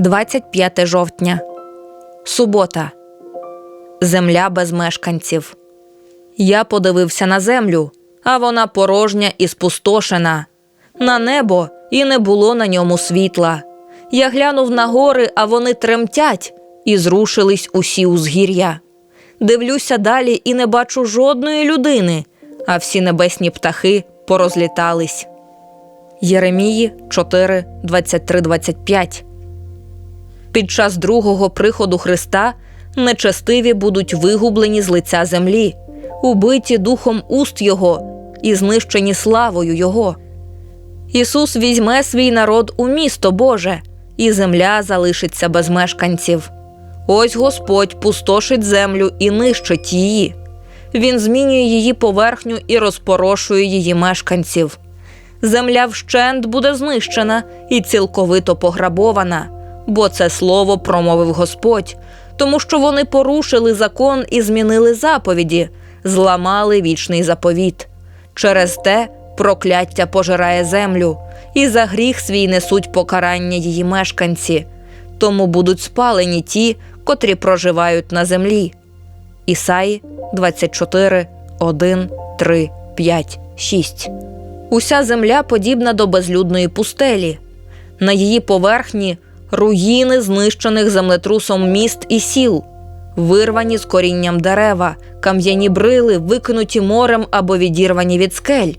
25 жовтня. Субота. Земля без мешканців. Я подивився на землю, а вона порожня і спустошена. На небо і не було на ньому світла. Я глянув на гори, а вони тремтять, і зрушились усі узгір'я. Дивлюся далі і не бачу жодної людини, а всі небесні птахи порозлітались. Єремії 4, 23, 25 Під час другого приходу Христа нечестиві будуть вигублені з лиця землі, убиті духом уст Його і знищені славою Його. Ісус візьме свій народ у місто Боже, і земля залишиться без мешканців. Ось Господь пустошить землю і нищить її. Він змінює її поверхню і розпорошує її мешканців. Земля вщент буде знищена і цілковито пограбована, бо це слово промовив Господь, тому що вони порушили закон і змінили заповіді, зламали вічний заповіт. Через те прокляття пожирає землю, і за гріх свій несуть покарання її мешканці, тому будуть спалені ті, котрі проживають на землі. Ісаї 24, 1, 3, 5, 6 Уся земля подібна до безлюдної пустелі. На її поверхні руїни знищених землетрусом міст і сіл, вирвані з корінням дерева, кам'яні брили, викинуті морем або відірвані від скель.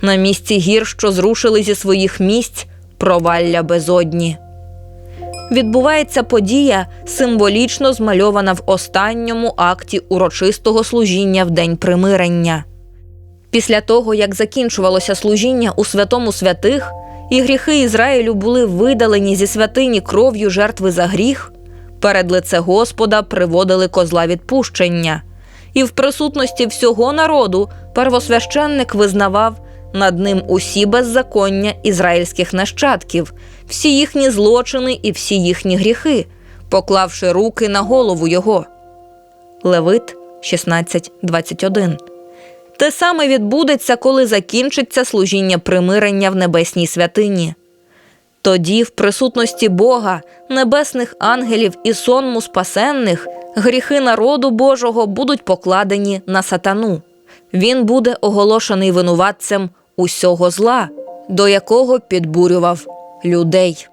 На місці гір, що зрушили зі своїх місць, провалля безодні. Відбувається подія, символічно змальована в останньому акті урочистого служіння в день примирення. Після того, як закінчувалося служіння у святому святих, і гріхи Ізраїлю були видалені зі святині кров'ю жертви за гріх, перед лице Господа приводили козла відпущення, і в присутності всього народу первосвященник визнавав над ним усі беззаконня ізраїльських нащадків, всі їхні злочини і всі їхні гріхи, поклавши руки на голову його. Левит 16.21 те саме відбудеться, коли закінчиться служіння примирення в небесній святині. Тоді, в присутності Бога, небесних ангелів і сонму спасенних, гріхи народу Божого будуть покладені на сатану. Він буде оголошений винуватцем усього зла, до якого підбурював людей.